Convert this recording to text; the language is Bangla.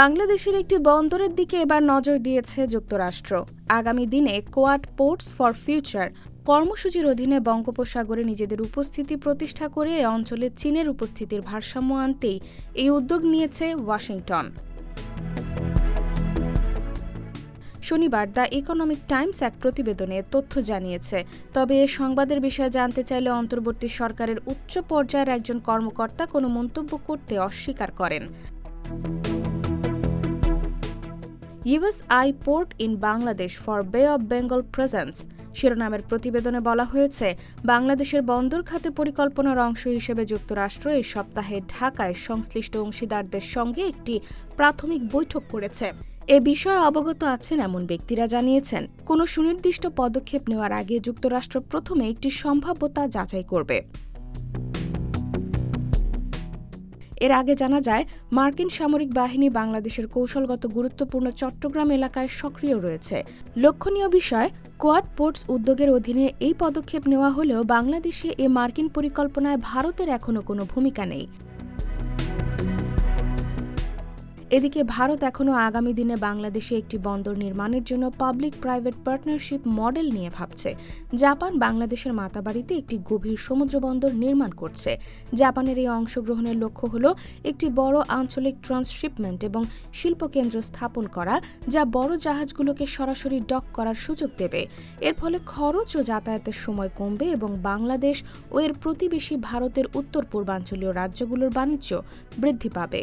বাংলাদেশের একটি বন্দরের দিকে এবার নজর দিয়েছে যুক্তরাষ্ট্র। আগামী দিনে কোয়াড পোর্টস ফর ফিউচার কর্মসূচির অধীনে বঙ্গোপসাগরে নিজেদের উপস্থিতি প্রতিষ্ঠা করে এ অঞ্চলে চীনের উপস্থিতির ভারসাম্য আনতেই এই উদ্যোগ নিয়েছে ওয়াশিংটন। শনিবার দ্য ইকোনমিক টাইমস এক প্রতিবেদনে তথ্য জানিয়েছে, তবে এ সংবাদের বিষয়ে জানতে চাইলে অন্তর্বর্তী সরকারের উচ্চ পর্যায়ের একজন কর্মকর্তা কোনো মন্তব্য করতে অস্বীকার করেন। USI port in Bangladesh for Bay of Bengal presence. শিরোনামের প্রতিবেদনে বলা হয়েছে, বাংলাদেশের বন্দর খাতে পরিকল্পনার অংশ হিসেবে যুক্তরাষ্ট্র এই সপ্তাহে ঢাকায় সংশ্লিষ্ট অংশীদারদের সঙ্গে একটি প্রাথমিক বৈঠক করেছে। এ বিষয়ে অবগত আছেন এমন ব্যক্তিরা জানিয়েছেন, কোনো সুনির্দিষ্ট পদক্ষেপ নেওয়ার আগে যুক্তরাষ্ট্র প্রথমে একটি সম্ভাব্যতা যাচাই করবে। এর আগে জানা যায়, মার্কিন সামরিক বাহিনী বাংলাদেশের কৌশলগত গুরুত্বপূর্ণ চট্টগ্রাম এলাকায় সক্রিয় রয়েছে। লক্ষণীয় বিষয়, কোয়াড পোর্টস উদ্যোগের অধীনে এই পদক্ষেপ নেওয়া হলেও বাংলাদেশে এ মার্কিন পরিকল্পনায় ভারতের এখনও কোনো ভূমিকা নেই। এদিকে ভারত এখনও আগামী দিনে বাংলাদেশে একটি বন্দর নির্মাণের জন্য পাবলিক প্রাইভেট পার্টনারশিপ মডেল নিয়ে ভাবছে। জাপান বাংলাদেশের মাতাবাড়িতে একটি গভীর সমুদ্র বন্দর নির্মাণ করছে। জাপানের এই অংশগ্রহণের লক্ষ্য হল একটি বড় আঞ্চলিক ট্রান্সশিপমেন্ট এবং শিল্পকেন্দ্র স্থাপন করা, যা বড় জাহাজগুলোকে সরাসরি ডক করার সুযোগ দেবে। এর ফলে খরচ ও যাতায়াতের সময় কমবে এবং বাংলাদেশ ও এর প্রতিবেশী ভারতের উত্তর পূর্বাঞ্চলীয় রাজ্যগুলোর বাণিজ্য বৃদ্ধি পাবে।